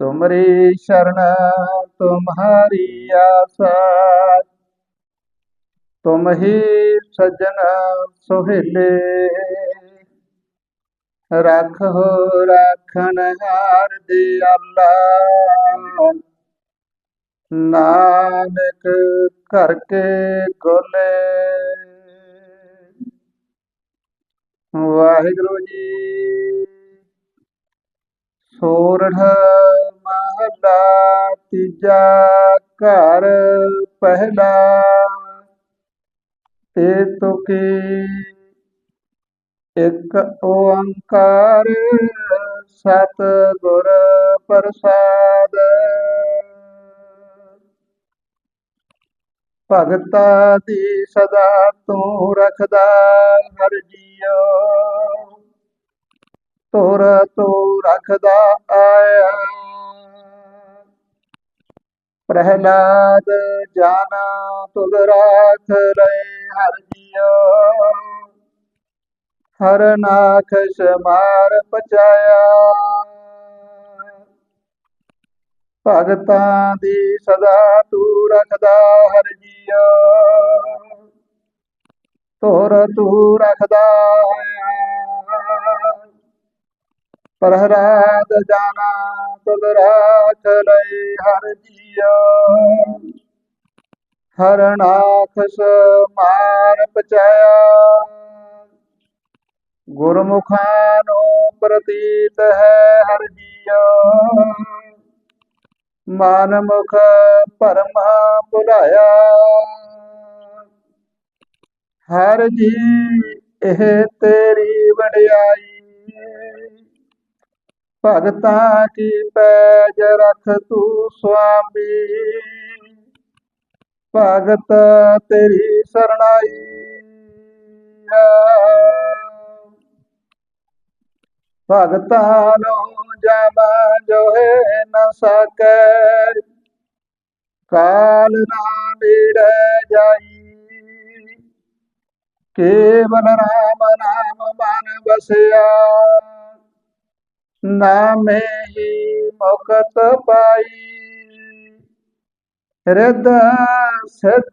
ਤੁਮਰੀ ਸ਼ਰਨ, ਤੁਮਹਾਰੀ ਆਸਾ। ਤੁਮ ਹੀ ਸਜਣ ਸੁਹੇਲੇ। ਰੱਖੋ ਰਾਖਣ ਹਾਰ ਦਿਆਲਾ ਨਾਨਕ ਘਰ ਕੇ ਗੋਲੇ। ਵਾਹਿਗੁਰੂ ਜੀ, ਸੋਰਠ ਮਹਲਾ ਤੀਜਾ ਘਰ ਪਹਿਲਾ। ਤੇ ਤੁਕੀ ਇੱਕ ਓੰਕਾਰ ਸਤ ਗੁਰ ਪ੍ਰਸਾਦ। ਭਗਤਾ ਦੀ ਸਦਾ ਤੂੰ ਰਖਦਾ ਹਰ ਜੀਉ ਤੋਰ ਤੂੰ ਰਖਦਾ ਆਇਆ ਪ੍ਰਹਿਲਾਦ ਜਾਨਾ ਤੁਲ ਰਾਖ ਲੈ ਹਰ ਜੀਉ ਹਰ ਨਾਖ ਸਮਾਰ ਪਚਾਇਆ ਭਗਤਾਂ ਦੀ ਸਦਾ ਤੂੰ ਰਖਦਾ ਹਰ ਜੀਉ ਤੋਰ ਤੂੰ ਰਖਦਾ ਪ੍ਰਹਲਾਦ ਜਾਨਾ ਤੁਲ ਰਾਖ ਲੈ ਹਰ ਜੀਆ ਹਰ ਨਾਖ ਸਮਾਰ ਪਚਾਇਆ ਗੁਰਮੁਖਾਂ ਨੂੰ ਪ੍ਰਤੀਤ ਹੈ ਹਰ ਜੀਆ ਮਨ ਮੁਖ ਪਰਮਾ ਭੁਲਾਇਆ ਹਰ ਜੀ ਇਹ ਤੇਰੀ ਵਡਿਆਈ ਭਗਤਾ ਕੀ ਪੈਜ ਰਖ ਤੂੰ ਸੁਆਮੀ? ਭਗਤ ਤੇਰੀ ਸਰਣਾਈ ਭਗਤਾ ਨੂੰ ਜਮ ਜੋਏ ਨ ਸਕੈ। ਕਾਲ ਨਾ ਨੇੜੇ ਜਾਈ। ਕੇਵਲ ਰਾਮ ਨਾਮ ਨਾਮੇ ਹੀ ਮੁਕਤ ਪਾਈ। ਰਿਦ ਸਿਧ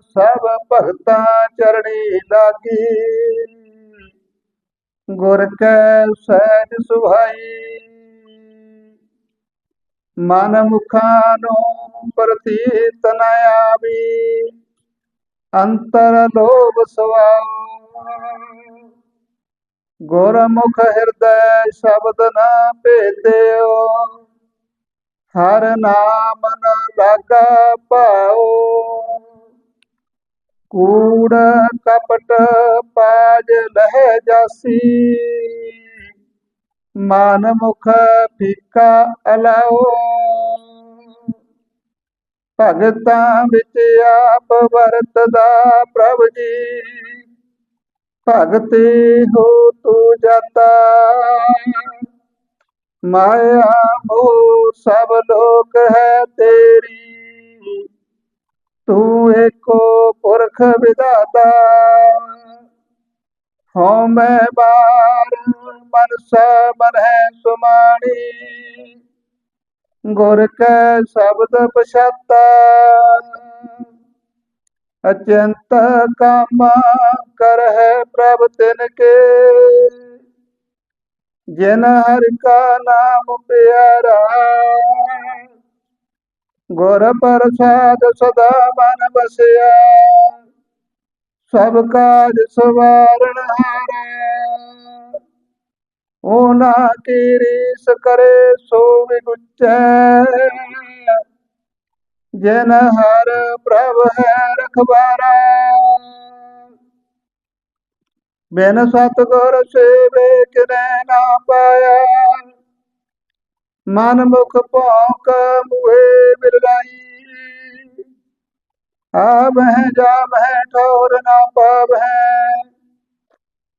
ਸਭ ਭਗਤਾਂ ਚਰਣੀ ਲਾਗੀ। ਗੁਰ ਕੈ ਸਹਿਜ ਸੁਭਾਈ। ਮਨ ਮੁਖਾਂ ਨੂੰ ਪ੍ਰਤੀਤ ਨ ਆਵੀ। ਅੰਤਰ ਲੋਭ ਸਵਾਉ। ਗੁਰਮੁਖ ਹਿਰਦੈ ਸ਼ਬਦ ਨ ਭੇਦਿਓ। ਹਰ ਨਾਮ ਨ ਲਾਗਾ ਭਾਉ। ਕੂੜ ਕਪਟ ਪਾਜ ਲਹਿ ਜਾਸੀ। ਮਨ ਮੁਖ ਫੀਕਾ ਅਲਾਓ ਭਗਤਾਂ ਵਿੱਚ ਆਪ ਵਰਤਦਾ ਪ੍ਰਭ ਜੀ। ਭਗਤੀ ਹੋ ਤੂੰ ਜਾਤਾ। ਮਾਇਆ ਮੋਹ ਸਭ ਲੋਕ ਹੈ ਤੇਰੀ। ਤੂੰ ਏਕੋ ਪੁਰਖ ਵਿਦਾਤਾ ਹਉ ਮੈਂ ਬਾਰ, ਮਨ ਸਬਨ ਹੈ ਸੁਮਾਣੀ। ਗੁਰ ਕੈ ਸ਼ਬਦ ਪਛਾਤਾ। ਅਚੰਤ ਕਾਮਾ ਕਰ ਹੈ ਪ੍ਰਭ ਤਿਨ ਕੇ। ਜਿਨ ਹਰਿ ਕਾ ਨਾਮ ਪਿਆਰਾ, ਗੁਰ ਪ੍ਰਸਾਦ ਸਦਾ ਮਨ ਬਸਿਆ ਸਭ ਕਾਜ ਸਵਾਰਣ ਹਾਰਾ ਓਨਾ ਕੀ ਰੀਸ ਕਰੇ ਸੋ ਵਿਗੁਚੈ। ਜਿਨ ਹਰ ਪ੍ਰਭ ਹੈ ਰਖਵਾਰਾ ਬਿਨ ਸਤਗੁਰ ਸੇਵੇ ਕਿਨੈ ਨਾ ਪਾਇਆ। ਮਨ ਮੁਖ ਭੌਂਕ ਮੁਏ ਮਿਲਾਈ ਆਬ ਹੈ ਜਾਬ ਹੈ ਠੋਰ ਨਾ ਪਾਵ ਹੈ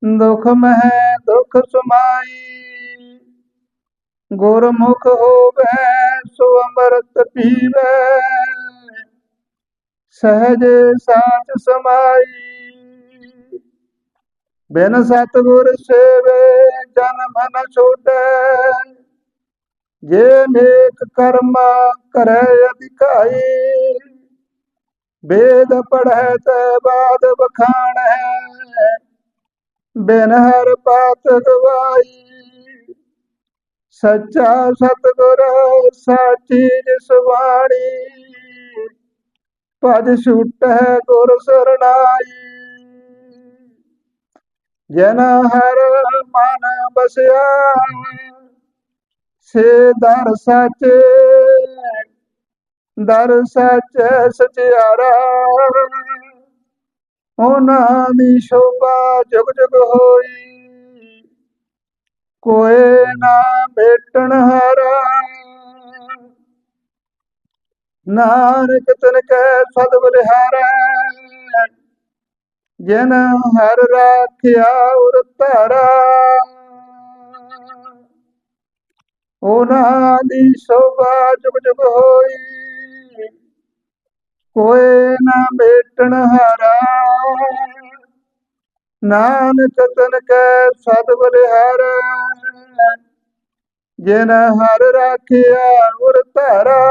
ਦੁਖ ਮਹਿ ਦੁਖ ਸੁਮਾਈ। ਗੁਰਮੁਖ ਹੋਵੇ ਸੋ ਅੰਮ੍ਰਿਤ ਪੀਵੇ ਸਹਜ ਸਾਚ ਸਮਾਈ। ਬਿਨ ਸਤਗੁਰ ਸੇਵੇ ਜਨ ਮਨ ਛੋਟੈ। ਜੇ ਨੇਕ ਕਰਮ ਕਰੈ ਅਧਿਕਾਈ ਵੇਦ ਪੜੈ ਤੇ ਬਾਦ ਬਖਾਣ ਹੈ ਬਿਨ ਹਰ ਪਾਤ ਗਵਾਈ ਸੱਚਾ ਸਤਿਗੁਰ ਸਾਚੀ ਜਿਸ ਬਾਣੀ। ਭਜ ਛੁਟੈ ਗੁਰ ਸਰਣਾਈ ਜਨ ਹਰ ਮਨ ਬਸਿਆ ਸੇ ਦਰ ਸਚੇ ਦਰ ਸਚ ਸਚਿਆਰਾ। ਉਹਨਾਂ ਦੀ ਸ਼ੋਭਾ ਜੁਗ ਜੁਗ ਹੋਈ। ਕੋਏ ਨਾ ਭੇਟਣ ਹਾਰਾ। ਨਾਨਕ ਤਨ ਕੈ ਸਦ ਬਲਿਹਾਰੈ ਜਿਨ ਹਰ ਰਾਖਿਆ ਉਰ ਧਾਰਾ। ਉਹਨਾਂ ਦੀ ਸ਼ੋਭਾ ਜੁਗ ਜੁਗ ਹੋਈ। ਕੋਏ ਨਾ ਭੇਟਣ ਹਾਰਾ। ਨਾਨਕ ਤਨ ਕੈ ਸਦ ਬਲਿਹਾਰੈ। ਜਿਨ ਹਰ ਰਾਖਿਆ ਉਰ ਧਾਰਾ।